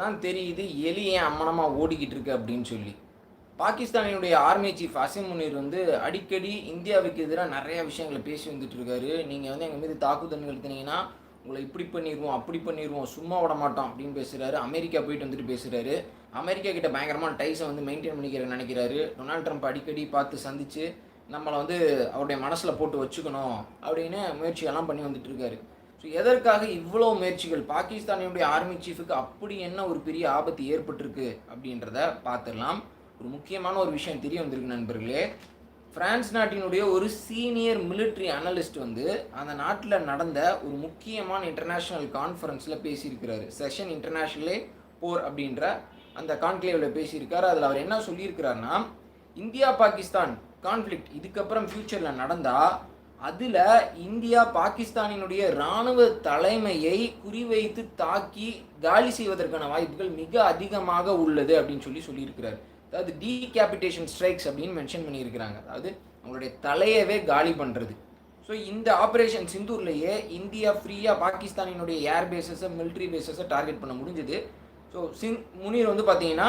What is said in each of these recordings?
தான் தெரியுது எலி ஏன் அம்மனமாக ஓடிக்கிட்டு இருக்கு அப்படின்னு சொல்லி. பாகிஸ்தானினுடைய ஆர்மி சீஃப் அசிம் முனீர் வந்து அடிக்கடி இந்தியாவுக்கு எதிராக நிறைய விஷயங்களை பேசி வந்துட்டு இருக்காரு. நீங்கள் வந்து எங்கள் மீது தாக்குதல் நிறுத்தினீங்கன்னா உங்களை இப்படி பண்ணிடுவோம் அப்படி பண்ணிடுவோம் சும்மா விட மாட்டோம் அப்படின்னு பேசுகிறாரு அமெரிக்கா போயிட்டு வந்துட்டு பேசுகிறாரு அமெரிக்கா கிட்ட பயங்கரமான டைஸை வந்து மெயின்டைன் பண்ணிக்கிற நினைக்கிறாரு. டொனால்ட் ட்ரம்ப் அடிக்கடி பார்த்து சந்தித்து நம்மளை வந்து அவருடைய மனசில் போட்டு வச்சுக்கணும் அப்படின்னு முயற்சியெல்லாம் பண்ணி வந்துட்டு இருக்காரு. ஸோ எதற்காக இவ்வளோ முயற்சிகள்? பாகிஸ்தானினுடைய ஆர்மி சீஃபுக்கு அப்படி என்ன ஒரு பெரிய ஆபத்து ஏற்பட்டிருக்கு அப்படின்றத பார்த்துடலாம். ஒரு முக்கியமான ஒரு விஷயம் தெரிய வந்திருக்கு நண்பர்களே. ஃப்ரான்ஸ் நாட்டினுடைய ஒரு சீனியர் மிலிட்ரி அனலிஸ்ட் வந்து அந்த நாட்டில் நடந்த ஒரு முக்கியமான இன்டர்நேஷ்னல் கான்ஃபரன்ஸில் பேசியிருக்கிறாரு. செஷன் இன்டர்நேஷ்னலே போர் அப்படின்ற அந்த கான்க்ளேவில் பேசியிருக்காரு. அதில் அவர் என்ன சொல்லியிருக்கிறாருன்னா இந்தியா பாகிஸ்தான் கான்ஃப்ளிக்ட் இதுக்கப்புறம் ஃப்யூச்சரில் நடந்தால் அதில் இந்தியா பாகிஸ்தானினுடைய இராணுவ தலைமையை குறிவைத்து தாக்கி காலி செய்வதற்கான வாய்ப்புகள் மிக அதிகமாக உள்ளது அப்படின்னு சொல்லி சொல்லியிருக்கிறார். அதாவது டீகேபிட்டேஷன் ஸ்ட்ரைக்ஸ் அப்படின்னு மென்ஷன் பண்ணியிருக்கிறாங்க. அதாவது அவங்களுடைய தலையவே காலி பண்ணுறது ஸோ இந்த ஆப்ரேஷன் சிந்தூர்லேயே இந்தியா ஃப்ரீயாக பாகிஸ்தானினுடைய ஏர் பேசஸை மிலிட்ரி பேசஸை டார்கெட் பண்ண முடிஞ்சது. ஸோ சிங் முனீர் வந்து பார்த்தீங்கன்னா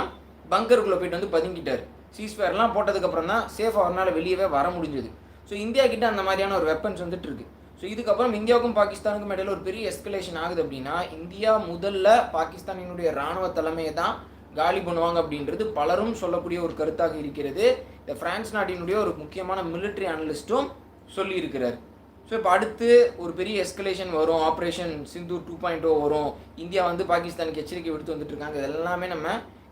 பங்கருக்குள்ளே போயிட்டு வந்து பதுங்கிட்டார். சீஸ்ஃபயர்லாம் போட்டதுக்கப்புறம் தான் சேஃப் அவரால் வெளியவே வர முடிஞ்சது. ஸோ இந்தியா கிட்ட அந்த மாதிரியான ஒரு வெப்பன்ஸ் வந்துட்டு இருக்கு ஸோ இதுக்கப்புறம் இந்தியாவுக்கும் பாகிஸ்தானுக்கும் இடையில ஒரு பெரிய எஸ்கலேஷன் ஆகுது அப்படின்னா இந்தியா முதல்ல பாகிஸ்தானினுடைய ராணுவ தலைமையை தான் காலி பண்ணுவாங்க அப்படின்றது பலரும் சொல்லக்கூடிய ஒரு கருத்தாக இருக்கிறது. இந்த பிரான்ஸ் நாட்டினுடைய ஒரு முக்கியமான மிலிட்ரி அனலிஸ்ட்டும் சொல்லியிருக்கிறார். ஸோ இப்போ அடுத்து ஒரு பெரிய எஸ்கலேஷன் வரும் operation Sindoor two point O வரும். இந்தியா வந்து பாகிஸ்தானுக்கு எச்சரிக்கை விடுத்து வந்துட்டு இருக்காங்க இதெல்லாமே நம்ம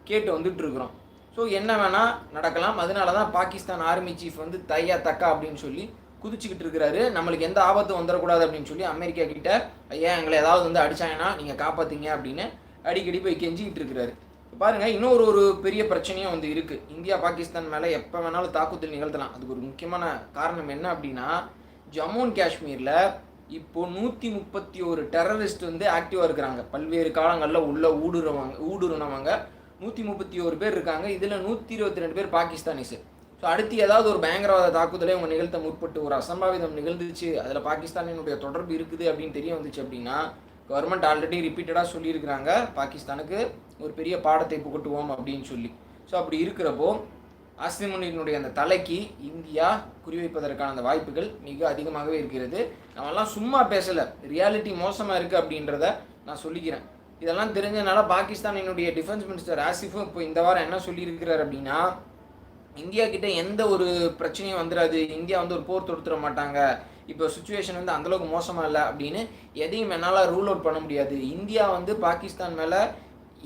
கேட்டு வந்துட்டு இருக்கிறோம் ஸோ என்ன வேணால் நடக்கலாம். அதனால தான் பாகிஸ்தான் ஆர்மி சீஃப் வந்து தையா தக்கா அப்படின்னு சொல்லி குதிச்சுக்கிட்டு இருக்கிறாரு. நம்மளுக்கு எந்த ஆபத்தும் வந்துடக்கூடாது அப்படின்னு சொல்லி அமெரிக்கா கிட்ட ஐயா எங்களை ஏதாவது வந்து அடிச்சாங்கன்னா நீங்கள் காப்பாத்தீங்க அப்படின்னு அடிக்கடி போய் கெஞ்சிக்கிட்டு இருக்கிறாரு. பாருங்க இன்னொரு ஒரு பெரிய பிரச்சனையும் வந்து இருக்கு. இந்தியா பாகிஸ்தான் மேலே எப்போ வேணாலும் தாக்குதல் நிகழ்த்தலாம். அதுக்கு ஒரு முக்கியமான காரணம் என்ன அப்படின்னா ஜம்மு அண்ட் காஷ்மீரில் இப்போ நூற்றி முப்பத்தி ஒரு டெரரிஸ்ட் வந்து ஆக்டிவாக இருக்கிறாங்க. பல்வேறு காலங்களில் உள்ள ஊடுருவங்க ஊடுருனவங்க நூற்றி முப்பத்தி ஒரு பேர் இருக்காங்க. இதில் நூற்றி இருபத்தி ரெண்டு பேர் பாகிஸ்தானிஸு. ஸோ அடுத்து ஏதாவது ஒரு பயங்கரவாத தாக்குதலை அவங்க நிகழ்த்த முற்பட்டு ஒரு அசம்பாவிதம் நிகழ்ந்துச்சு. அதில் பாகிஸ்தானினுடைய தொடர்பு இருக்குது அப்படின்னு தெரிய வந்துச்சு அப்படின்னா கவர்மெண்ட் ஆல்ரெடி ரிப்பீட்டடாக சொல்லியிருக்கிறாங்க. பாகிஸ்தானுக்கு ஒரு பெரிய பாடத்தை புகட்டுவோம் அப்படின்னு சொல்லி. ஸோ அப்படி இருக்கிறப்போ ஆசிமுனியினுடைய அந்த தலைக்கு இந்தியா குறிவைப்பதற்கான அந்த வாய்ப்புகள் மிக அதிகமாகவே இருக்கிறது. நம்மலாம் சும்மா பேசலை. ரியாலிட்டி மோசமாக இருக்குது அப்படின்றத நான் சொல்லிக்கிறேன். இதெல்லாம் தெரிஞ்சதுனால பாகிஸ்தானினுடைய டிஃபென்ஸ் மினிஸ்டர் ஆசிஃபும் இப்போ இந்த வாரம் என்ன சொல்லியிருக்கிறார் அப்படின்னா இந்தியா கிட்ட எந்த ஒரு பிரச்சனையும் வந்துடாது இந்தியா வந்து ஒரு போர் தொடுத்துட மாட்டாங்க. இப்போ சுச்சுவேஷன் வந்து அந்தளவுக்கு மோசமாக இல்லை அப்படின்னு எதையும் என்னால் ரூல் அவுட் பண்ண முடியாது. இந்தியா வந்து பாகிஸ்தான் மேலே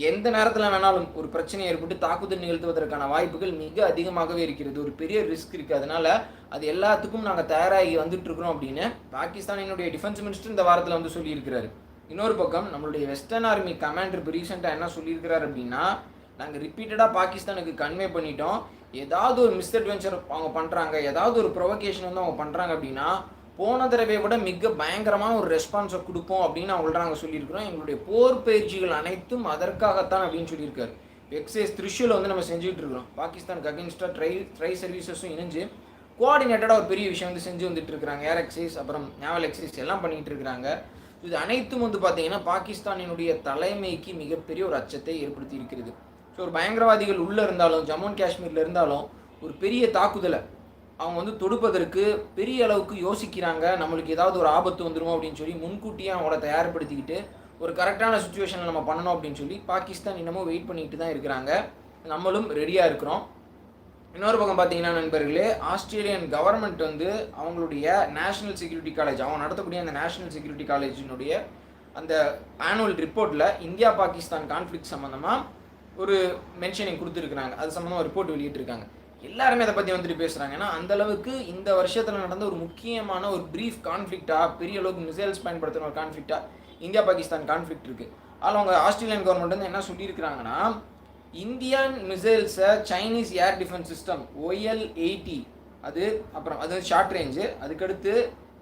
எந்த நேரத்தில் வேணாலும் ஒரு பிரச்சனை ஏற்பட்டு தாக்குதல் நிகழ்த்துவதற்கான வாய்ப்புகள் மிக அதிகமாகவே இருக்கிறது. ஒரு பெரிய ரிஸ்க் இருக்குது அதனால அது எல்லாத்துக்கும் நாங்கள் தயாராகி வந்துட்டு இருக்கிறோம் அப்படின்னு பாகிஸ்தானினுடைய டிஃபென்ஸ் மினிஸ்டர் இந்த வாரத்தில் வந்து சொல்லியிருக்கிறாரு. இன்னொரு பக்கம் நம்மளுடைய வெஸ்டர்ன் ஆர்மி கமாண்டர் இப்போ ரீசெண்டாக என்ன சொல்லியிருக்கிறார் அப்படின்னா நாங்கள் ரிப்பீட்டடாக பாகிஸ்தானுக்கு கன்வே பண்ணிட்டோம். ஏதாவது ஒரு மிஸ்அட்வென்ச்சர் அவங்க பண்ணுறாங்க ஏதாவது ஒரு ப்ரொவகேஷன் வந்து அவங்க பண்ணுறாங்க அப்படின்னா போன தடவை விட மிக பயங்கரமான ஒரு ரெஸ்பான்ஸை கொடுப்போம் அப்படின்னு அவங்கள்ட்ட நாங்கள் சொல்லியிருக்கிறோம். எங்களுடைய போர் பயிற்சிகள் அனைத்தும் அதற்காகத்தான் அப்படின்னு சொல்லியிருக்காரு. எக்ஸைஸ் த்ரிஷூல வந்து நம்ம செஞ்சுட்டு இருக்கிறோம். பாகிஸ்தானுக்கு அகேன்ஸ்டாக ட்ரை ட்ரை சர்வீசஸும் இணைஞ்சு கோஆர்டினேட்டடாக ஒரு பெரிய விஷயம் வந்து செஞ்சு வந்துட்டு இருக்கிறாங்க. ஏர் எக்ஸைஸ் அப்புறம் நேவல் எக்ஸைஸ் எல்லாம் பண்ணிகிட்டு இருக்கிறாங்க. இது அனைத்தும் வந்து பார்த்தீங்கன்னா பாகிஸ்தானினுடைய தலைமைக்கு மிகப்பெரிய ஒரு அச்சத்தை ஏற்படுத்தி இருக்கிறது ஸோ ஒரு பயங்கரவாதிகள் உள்ளே இருந்தாலும் ஜம்மு அண்ட் காஷ்மீரில் இருந்தாலும் ஒரு பெரிய தாக்குதலை அவங்க வந்து தொடுப்பதற்கு பெரிய அளவுக்கு யோசிக்கிறாங்க. நம்மளுக்கு ஏதாவது ஒரு ஆபத்து வந்துடும் அப்படின்னு சொல்லி முன்கூட்டியே அவங்கள தயார்படுத்திக்கிட்டு ஒரு கரெக்டான சுச்சுவேஷனில் நம்ம பண்ணணும் அப்படின்னு சொல்லி பாகிஸ்தான் இன்னமும் வெயிட் பண்ணிக்கிட்டு தான் இருக்கிறாங்க. நம்மளும் ரெடியாக இருக்கிறோம். இன்னொரு பக்கம் பார்த்தீங்கன்னா நண்பர்களே ஆஸ்திரேலியன் கவர்மெண்ட் வந்து அவங்களுடைய நேஷனல் செக்யூரிட்டி காலேஜ் அவங்க நடத்தக்கூடிய அந்த நேஷனல் செக்யூரிட்டி காலேஜினுடைய அந்த ஆனுவல் ரிப்போர்ட்டில் இந்தியா பாகிஸ்தான் கான்ஃப்ளிக் சம்மந்தமாக ஒரு மென்ஷனிங் கொடுத்துருக்குறாங்க. அது சம்மந்தமாக ரிப்போர்ட் வெளியிட்டிருக்காங்க. எல்லாருமே அதை பற்றி வந்துட்டு பேசுகிறாங்க ஏன்னா அந்தளவுக்கு இந்த வருஷத்தில் நடந்த ஒரு முக்கியமான ஒரு ப்ரீஃப் கான்ஃப்ளிக்டாக பெரிய அளவுக்கு மிசைல்ஸ் பயன்படுத்தின ஒரு கான்ஃப்ளிக்டாக இந்தியா பாகிஸ்தான் கான்ஃப்ளிக்ட் இருக்குது அதில் அவங்க ஆஸ்திரேலியன் கவர்மெண்ட் வந்து என்ன சொல்லியிருக்கிறாங்கன்னா Indian மிசைல்ஸை Chinese air defence system YL eighty அது அப்புறம் அது ஷார்ட் ரேஞ்சு அதுக்கடுத்து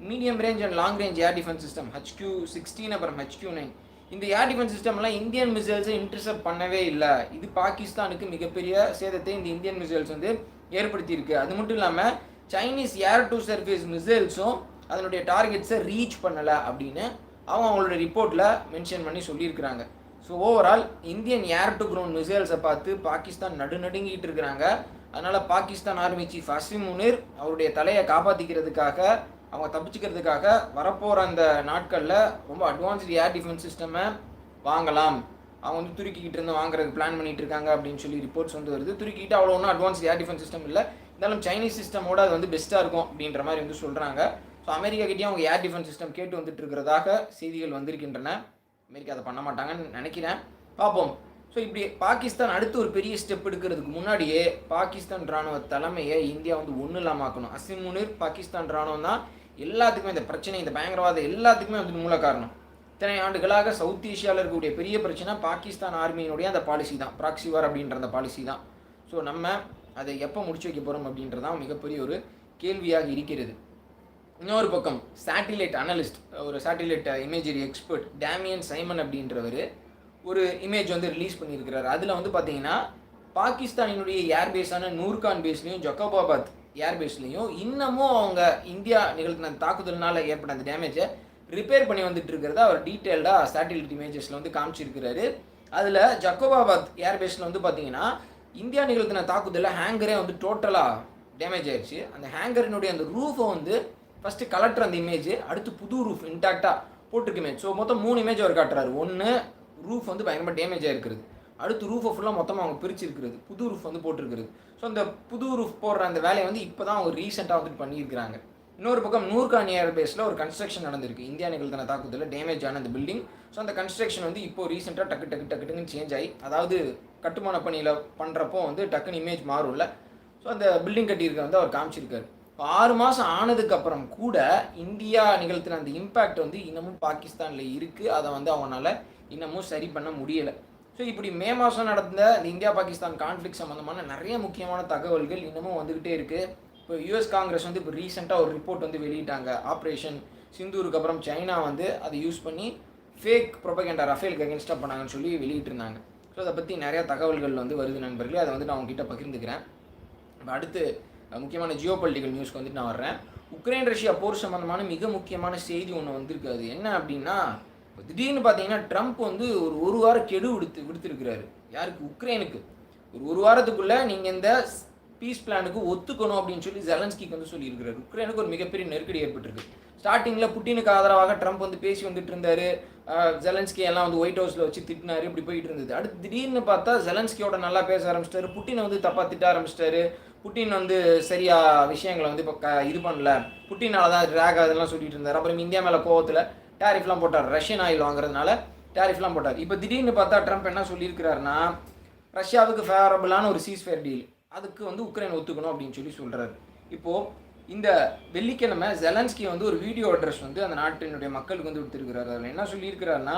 medium range and long range air defence system HQ sixteen அப்புறம் ஹெச்கியூ நைன் இந்த ஏர் டிஃபென்ஸ் சிஸ்டம்லாம் இந்தியன் மிசைல்ஸை இன்டர்செப்ட் பண்ணவே இல்லை. இது பாகிஸ்தானுக்கு மிகப்பெரிய சேதத்தை இந்த இந்தியன் மிசைல்ஸ் வந்து ஏற்படுத்தியிருக்கு. அது மட்டும் இல்லாமல் சைனீஸ் ஏர் டு சர்ஃபேஸ் மிசைல்ஸும் அதனுடைய டார்கெட்ஸை ரீச் பண்ணலை அப்படின்னு அவங்க அவங்களோட ரிப்போர்ட்டில் மென்ஷன் பண்ணி சொல்லியிருக்கிறாங்க. So overall Indian air to ground மிசைல்ஸை பார்த்து பாகிஸ்தான் நடுநடுங்கிட்டு இருக்கிறாங்க. அதனால் பாகிஸ்தான் ஆர்மி சீஃப் அசிம் முனிர் அவருடைய தலையை காப்பாற்றிக்கிறதுக்காக அவங்க தப்பிச்சுக்கிறதுக்காக வரப்போகிற அந்த நாட்களில் ரொம்ப அட்வான்ஸ்டு ஏர் டிஃபென்ஸ் சிஸ்டமை வாங்கலாம். அவங்க வந்து துருக்கிக்கிட்டு இருந்து வாங்குறதுக்கு பிளான் பண்ணிட்டு இருக்காங்க அப்படின்னு சொல்லி ரிப்போர்ட்ஸ் வந்து வருது. துருக்கிட்டு அவ்வளோ ஒன்றும் அட்வான்ஸ் ஏர் டிஃபென்ஸ் சிஸ்டம் இல்லை. இருந்தாலும் சைனீஸ் சிஸ்டமோட அது வந்து பெஸ்ட்டாக இருக்கும் அப்படின்ற மாதிரி வந்து சொல்கிறாங்க ஸோ அமெரிக்கா கிட்டேயும் அவங்க ஏர் டிஃபென்ஸ் சிஸ்டம் கேட்டு வந்துட்டு இருக்கிறதாக செய்திகள் வந்திருக்கின்றன. அமெரிக்கா அதை பண்ண மாட்டாங்கன்னு நினைக்கிறேன். பார்ப்போம். ஸோ இப்படி பாகிஸ்தான் அடுத்து ஒரு பெரிய ஸ்டெப் எடுக்கிறதுக்கு முன்னாடியே பாகிஸ்தான் ராணுவ தலைமையை இந்தியா வந்து ஒன்றும் இல்லாமல் ஆக்கணும். அசிம் முனிர் பாகிஸ்தான் ராணுவம் தான் எல்லாத்துக்குமே இந்த பிரச்சனை இந்த பயங்கரவாதம் எல்லாத்துக்குமே வந்து மூல காரணம். இத்தனை ஆண்டுகளாக சவுத் ஏஷியாவில் இருக்கக்கூடிய பெரிய பிரச்சனை பாகிஸ்தான் ஆர்மியினுடைய அந்த பாலிசி தான். ப்ராக்சிவார் அப்படின்ற அந்த பாலிசி தான். ஸோ நம்ம அதை எப்போ முடிச்சு வைக்க போகிறோம் அப்படின்றதான் மிகப்பெரிய ஒரு கேள்வியாக இருக்கிறது. இன்னொரு பக்கம் சேட்டிலைட் அனலிஸ்ட் ஒரு satellite imagery expert Damien Simon அப்படின்றவர் ஒரு இமேஜ் வந்து ரிலீஸ் பண்ணியிருக்கிறார். அதில் வந்து பார்த்தீங்கன்னா பாகிஸ்தானினுடைய ஏர்பேஸான நூர்கான் பேஸ்லையும் ஜொக்கபாபாத் ஏர்பேஸ்லேயும் இன்னமும் அவங்க இந்தியா நிகழ்த்தின தாக்குதல்னால் ஏற்பட்ட அந்த டேமேஜை ரிப்பேர் பண்ணி வந்துட்டு இருக்கிறத அவர் டீட்டெயில்டாக சேட்டிலைட் இமேஜஸில் வந்து காமிச்சிருக்கிறாரு. அதில் ஜக்கோபாபாத் ஏர்பேஸில் வந்து பார்த்தீங்கன்னா இந்தியா நிகழ்த்தின தாக்குதலில் ஹேங்கரே வந்து டோட்டலாக டேமேஜ் ஆயிடுச்சு அந்த ஹேங்கரினுடைய அந்த ரூஃபை வந்து ஃபஸ்ட்டு கலெக்டர் அந்த இமேஜ் அடுத்து புது ரூஃப் இன்டாக்டாக போட்டிருக்கு இமேஜ் ஸோ மொத்தம் மூணு இமேஜ் அவர் காட்டுறாரு. ஒன்று ரூஃப் வந்து பயங்கரமாக டேமேஜ் ஆகிருக்கிறது அடுத்து ரூஃபை ஃபுல்லாக மொத்தமாக அவங்க பிரிச்சிருக்கிறது. புது ரூஃப் வந்து போட்டிருக்கிறது. ஸோ அந்த புது ரூஃப் போடுற அந்த வேலையை வந்து இப்போ தான் அவங்க ரீசெண்டாக வந்துட்டு பண்ணியிருக்கிறாங்க. இன்னொரு பக்கம் நூர்கான் ஏர்பேஸில் ஒரு கன்ஸ்ட்ரக்ஷன் நடந்திருக்கு. இந்தியா நிகழ்த்தின தாக்குதலில் டேமேஜ் ஆன அந்த பில்டிங் ஸோ அந்த கன்ஸ்ட்ரக்ஷன் வந்து இப்போ ரீசெண்டாக டக்கு டக்கு டக்கு டக்குன்னு சேஞ்ச் ஆகி அதாவது கட்டுமான பணியில் பண்ணுறப்போ வந்து டக்குன்னு இமேஜ் மாறும்ல. ஸோ அந்த பில்டிங் கட்டியிருக்க வந்து அவர் காமிச்சிருக்காரு. ஆறு மாதம் ஆனதுக்கப்புறம் கூட இந்தியா நிகழ்த்தின அந்த இம்பேக்ட் வந்து இன்னமும் பாகிஸ்தானில் இருக்குது அதை வந்து அவனால் இன்னமும் சரி பண்ண முடியலை. ஸோ இப்படி மே மாதம் நடந்த இந்த இந்தியா பாகிஸ்தான் கான்ஃப்ளிக் சம்மந்தமான நிறைய முக்கியமான தகவல்கள் இன்னமும் வந்துக்கிட்டே இருக்குது இப்போ யூஎஸ் காங்கிரஸ் வந்து இப்போ ரீசெண்டாக ஒரு ரிப்போர்ட் வந்து வெளியிட்டாங்க. ஆப்ரேஷன் சிந்தூருக்கு அப்புறம் சைனா வந்து அதை யூஸ் பண்ணி ஃபேக் ப்ரொபகேண்டா ரஃபேலுக்கு அகேன்ஸ்டாக பண்ணாங்கன்னு சொல்லி வெளியிட்டிருந்தாங்க. ஸோ அதை பற்றி நிறையா தகவல்கள் வந்து வருது நண்பர்களே. அதை வந்து நான் உங்ககிட்ட பகிர்ந்துக்கிறேன். இப்போ அடுத்து முக்கியமான ஜியோ பொலிட்டிக்கல் நியூஸ்க்கு வந்துட்டு நான் வர்றேன். உக்ரைன் ரஷ்யா போர் சம்மந்தமான மிக முக்கியமான செய்தி ஒன்று வந்திருக்கு. அது என்ன அப்படின்னா திடீர்னு பார்த்தீங்கன்னா ட்ரம்ப் வந்து ஒரு ஒரு வாரம் கெடு விடுத்து விடுத்திருக்கிறாரு. யாருக்கு? உக்ரைனுக்கு. ஒரு ஒரு வாரத்துக்குள்ளே நீங்கள் இந்த பீஸ் பிளானுக்கு ஒத்துக்கணும் அப்படின்னு சொல்லி ஜெலன்ஸ்கிக்கு வந்து சொல்லியிருக்கிறார். உக்ரைனுக்கு ஒரு மிகப்பெரிய நெருக்கடி ஏற்பட்டிருக்கு. ஸ்டார்டிங்கில் புட்டினுக்கு ஆதரவாக ட்ரம்ப் வந்து பேசி வந்துட்டு இருந்தார். ஜெலன்ஸ்கி எல்லாம் வந்து ஒயிட் ஹவுஸில் வச்சு திட்டினாரு. இப்படி போயிட்டு இருந்தது. அடுத்து திடீர்னு பார்த்தா ஜெலன்ஸ்கியோட நல்லா பேச ஆரம்பிச்சிட்டாரு. புட்டினை வந்து தப்பாக திட்ட ஆரம்பிச்சிட்டாரு. புட்டின் வந்து சரியா விஷயங்களை வந்து இப்போ க இது பண்ணல. புட்டினால தான் ரேக் அதெல்லாம் சொல்லிட்டு இருந்தார். அப்புறம் இந்தியா மேலே கோவத்தில் டேரிஃப்லாம் போட்டார். ரஷ்யன் ஆயில் வாங்குறதுனால டேரிஃப்லாம் போட்டார். இப்போ திடீர்னு பார்த்தா ட்ரம்ப் என்ன சொல்லியிருக்கிறாருன்னா ரஷ்யாவுக்கு ஃபேவரபுளான ஒரு சீஸ்ஃபேர் டீல் அதுக்கு வந்து உக்ரைன் ஒத்துக்கணும் அப்படின்னு சொல்லி சொல்கிறாரு இப்போது இந்த வெள்ளிக்கிழமை ஜெலன்ஸ்கி வந்து ஒரு வீடியோ அட்ரஸ் வந்து அந்த நாட்டினுடைய மக்களுக்கு வந்து கொடுத்துருக்கிறாரு. அதில் என்ன சொல்லியிருக்கிறாருன்னா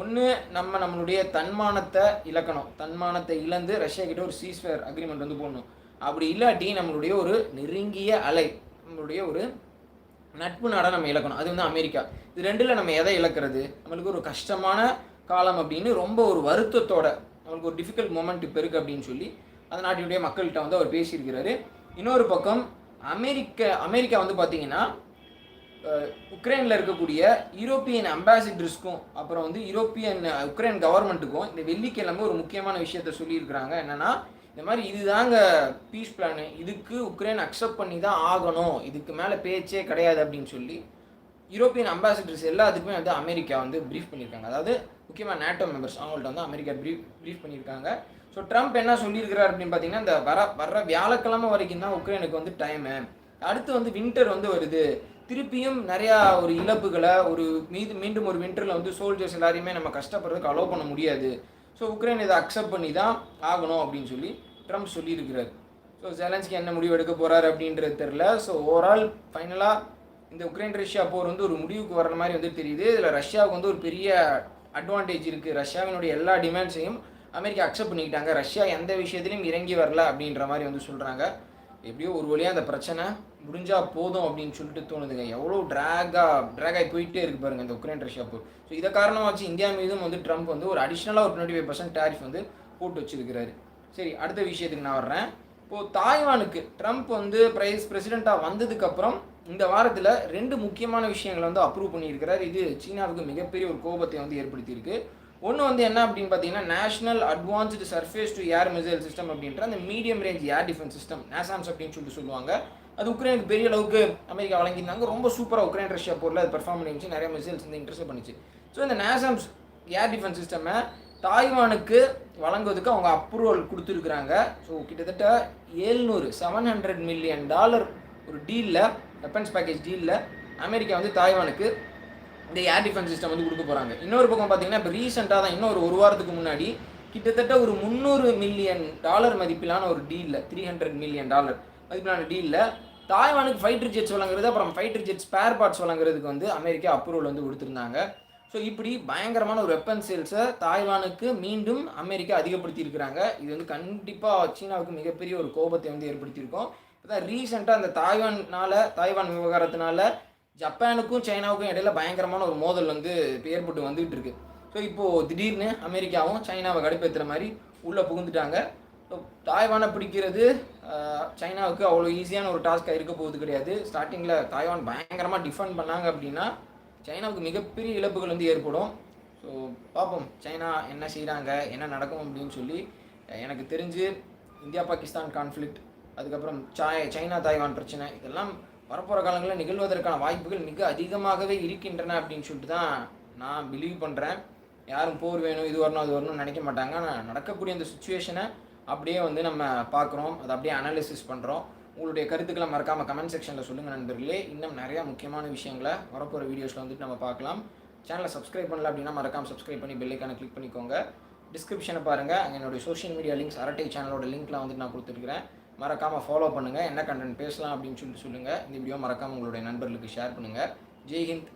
ஒன்று நம்ம நம்மளுடைய தன்மானத்தை இழக்கணும். தன்மானத்தை இழந்து ரஷ்யா கிட்ட ஒரு சீஸ்ஃபேர் அக்ரிமெண்ட் வந்து போடணும். அப்படி இல்லாட்டி நம்மளுடைய ஒரு நெருங்கிய அலை நம்மளுடைய ஒரு நட்பு நாடை நம்ம இழக்கணும். அது வந்து அமெரிக்கா. இது ரெண்டில் நம்ம எதை இழக்கிறது? நம்மளுக்கு ஒரு கஷ்டமான காலம் அப்படின்னு ரொம்ப ஒரு வருத்தத்தோட நம்மளுக்கு ஒரு டிஃபிகல்ட் மூமெண்ட் இப்போ இருக்குது அப்படின்னு சொல்லி அந்த நாட்டினுடைய மக்கள்கிட்ட வந்து அவர் பேசியிருக்கிறாரு. இன்னொரு பக்கம் அமெரிக்க அமெரிக்கா வந்து பார்த்தீங்கன்னா உக்ரைனில் இருக்கக்கூடிய யூரோப்பியன் அம்பாசிடர்ஸ்க்கும் அப்புறம் வந்து யூரோப்பியன் உக்ரைன் கவர்மெண்ட்டுக்கும் இந்த வெள்ளிக்கிழமை ஒரு முக்கியமான விஷயத்த சொல்லியிருக்கிறாங்க. என்னென்னா இந்த மாதிரி இதுதாங்க பீஸ் பிளானு இதுக்கு உக்ரைன் அக்செப்ட் பண்ணி தான் ஆகணும். இதுக்கு மேலே பேச்சே கிடையாது அப்படின்னு சொல்லி யூரோப்பியன் அம்பாசிடர்ஸ் எல்லாத்துக்குமே வந்து அமெரிக்கா வந்து ப்ரீஃப் பண்ணியிருக்காங்க. அதாவது முக்கியமாக நேட்டோ மெம்பர்ஸ் அவங்கள்ட்ட வந்து அமெரிக்கா ப்ரீஃப் ப்ரீஃப் பண்ணியிருக்காங்க. ஸோ ட்ரம்ப் என்ன சொல்லியிருக்கிறார் அப்படின்னு பார்த்தீங்கன்னா இந்த வர வர்ற வியாழக்கிழமை வரைக்கும் தான் உக்ரைனுக்கு வந்து டைமு அடுத்து வந்து வின்டர் வந்து வருது. திருப்பியும் நிறையா ஒரு இழப்புகளை ஒரு மீது மீண்டும் ஒரு வின்டரில் வந்து சோல்ஜர்ஸ் எல்லாரையுமே நம்ம கஷ்டப்படுறதுக்கு அலோவ் பண்ண முடியாது. ஸோ உக்ரைன் இதை அக்செப்ட் பண்ணி தான் ஆகணும் அப்படின்னு சொல்லி ட்ரம்ப் சொல்லியிருக்கிறார். ஸோ ஜெலன்ஸ்கி என்ன முடிவு எடுக்க போகிறாரு அப்படின்றது தெரில ஸோ ஓவரால் ஃபைனலாக இந்த உக்ரைன் ரஷ்யா போர் வந்து ஒரு முடிவுக்கு வர்ற மாதிரி வந்து தெரியுது. இதில் ரஷ்யாவுக்கு வந்து ஒரு பெரிய அட்வான்டேஜ் இருக்குது ரஷ்யாவினுடைய எல்லா டிமாண்ட்ஸையும் அமெரிக்கா அக்செப்ட் பண்ணிக்கிட்டாங்க. ரஷ்யா எந்த விஷயத்துலையும் இறங்கி வரல அப்படின்ற மாதிரி வந்து சொல்கிறாங்க எப்படியோ ஒரு வழியாக அந்த பிரச்சனை முடிஞ்சால் போதும் அப்படின்னு சொல்லிட்டு தோணுதுங்க. எவ்வளோ ட்ராகாக ட்ராக் ஆகி போயிட்டே இருக்கு பாருங்கள் இந்த உக்ரைன் ரஷ்யா போர் ஸோ இதை காரணமாக வச்சு இந்தியா மீதும் வந்து ட்ரம்ப் வந்து ஒரு அடிஷ்னலாக ஒரு டுவெண்ட்டி ஃபைவ் பர்சன்ட் டேரிஃப் வந்து போட்டு வச்சிருக்கிறாரு. சரி அடுத்த விஷயத்துக்கு நான் வர்றேன். இப்போது தாய்வானுக்கு ட்ரம்ப் வந்து பிரைஸ் பிரசிடெண்ட்டாக வந்ததுக்கப்புறம் இந்த வாரத்தில் ரெண்டு முக்கியமான விஷயங்களை வந்து அப்ரூவ் பண்ணியிருக்கிறார். இது சீனாவுக்கு மிகப்பெரிய ஒரு கோபத்தை வந்து ஏற்படுத்தியிருக்கு. ஒன்று வந்து என்ன அப்படின்னு பார்த்தீங்கன்னா national advanced surface to air missile system அப்படின்ற அந்த medium range air defence system NASAMS அப்படின்னு சொல்லிட்டு சொல்லுவாங்க. அது உக்ரைனுக்கு பெரிய அளவுக்கு அமெரிக்கா வழங்கியிருந்தாங்க. ரொம்ப சூப்பராக உக்ரைன் ரஷ்யா போரில் அது பெர்ஃபார்ம் பண்ணிச்சு நிறைய மிசைல்ஸ் வந்து இன்ட்ரெஸ்ட் பண்ணிச்சு. ஸோ இந்த நேசாம்ஸ் ஏர் டிஃபென்ஸ் சிஸ்டமை தாய்வானுக்கு வழங்குவதுக்கு அவங்க அப்ரூவல் கொடுத்துருக்குறாங்க. ஸோ கிட்டத்தட்ட ஏழ்நூறு செவன் ஹண்ட்ரட் மில்லியன் டாலர் ஒரு டீலில் வெப்பன்ஸ் பேக்கேஜ் டீலில் அமெரிக்கா வந்து தாய்வானுக்கு இந்த ஏர் டிஃபென்ஸ் சிஸ்டம் வந்து கொடுக்க போகிறாங்க இன்னொரு பக்கம் பார்த்தீங்கன்னா இப்போ ரீசெண்டாக தான் இன்னும் ஒரு ஒரு வாரத்துக்கு முன்னாடி கிட்டத்தட்ட ஒரு முந்நூறு மில்லியன் டாலர் மதிப்பிலான ஒரு டீலில் த்ரீ ஹண்ட்ரட் மில்லியன் டாலர் மதிப்பிலான டீலில் தாய்வானுக்கு ஃபைட்டர் ஜெட்ஸ் வழங்குறது அப்புறம் ஃபைட்டர் ஜெட் ஸ்பேர் பார்ட்ஸ் வழங்குறதுக்கு வந்து அமெரிக்கா அப்ரூவல் வந்து கொடுத்துருந்தாங்க. ஸோ இப்படி பயங்கரமான ஒரு வெப்பன் சேல்ஸை தாய்வானுக்கு மீண்டும் அமெரிக்கா அதிகப்படுத்தியிருக்கிறாங்க. இது வந்து கண்டிப்பாக சீனாவுக்கு மிகப்பெரிய ஒரு கோபத்தை வந்து ஏற்படுத்தியிருக்கோம். இப்போ ரீசெண்டாக அந்த தாய்வானால் தாய்வான் விவகாரத்தினால ஜப்பானுக்கும் சைனாவுக்கும் இடையில பயங்கரமான ஒரு மோதல் வந்து இப்போ ஏற்பட்டு வந்துகிட்டு இருக்கு ஸோ இப்போது திடீர்னு அமெரிக்காவும் சைனாவை கடுப்பேற்றுற மாதிரி உள்ளே புகுந்துட்டாங்க. ஸோ தாய்வானை பிடிக்கிறது சைனாவுக்கு அவ்வளோ ஈஸியான ஒரு டாஸ்க்காக இருக்க போகுது கிடையாது. ஸ்டார்டிங்கில் தாய்வான் பயங்கரமாக டிஃபெண்ட் பண்ணாங்க அப்படின்னா சைனாவுக்கு மிகப்பெரிய இழப்புகள் வந்து ஏற்படும். ஸோ பார்ப்போம் சைனா என்ன செய்கிறாங்க என்ன நடக்கும் அப்படின்னு சொல்லி எனக்கு தெரிஞ்சு இந்தியா பாகிஸ்தான் கான்ஃப்ளிக்ட் அதுக்கப்புறம் சாய் சைனா தாய்வான் பிரச்சனை இதெல்லாம் வரப்போகிற காலங்களில் நிகழ்வதற்கான வாய்ப்புகள் மிக அதிகமாகவே இருக்கின்றன அப்படின்னு சொல்லிட்டு தான் நான் பிலீவ் பண்ணுறேன் யாரும் போர் வேணும் இது வரணும் அது வரணும்னு நினைக்க மாட்டாங்க. ஆனால் நடக்கக்கூடிய அந்த சுச்சுவேஷனை அப்படியே வந்து நம்ம பார்க்குறோம். அதை அப்படியே அனாலிசிஸ் பண்ணுறோம் உங்களுடைய கருத்துக்களை மறக்காமல் கமெண்ட் செக்ஷனில் சொல்லுங்கள் நண்பர்களே. இன்னும் நிறையா முக்கியமான விஷயங்களை வரப்போகிற வீடியோஸில் வந்துட்டு நம்ம பார்க்கலாம். சேனலை சப்ஸ்கிரைப் பண்ணல அப்படின்னா மறக்காமல் சப்ஸ்கிரைப் பண்ணி பெல்லைக்கான கிளிக் பண்ணிக்கோங்க. டிஸ்கிரிப்ஷனை பாருங்கள் அங்கே என்னுடைய சோஷியல் மீடியா லிங்க்ஸ் அரட்டை சேனலோட லிங்க்லாம் வந்துட்டு நான் கொடுத்துருக்கிறேன். மறக்காமல் ஃபாலோ பண்ணுங்கள் என்ன கண்டென்ட் பேசலாம் அப்படின்னு சொல்லிட்டு சொல்லுங்கள் இந்த வீடியோ மறக்காமல் உங்களுடைய நண்பர்களுக்கு ஷேர் பண்ணுங்கள் ஜெய்ஹிந்த்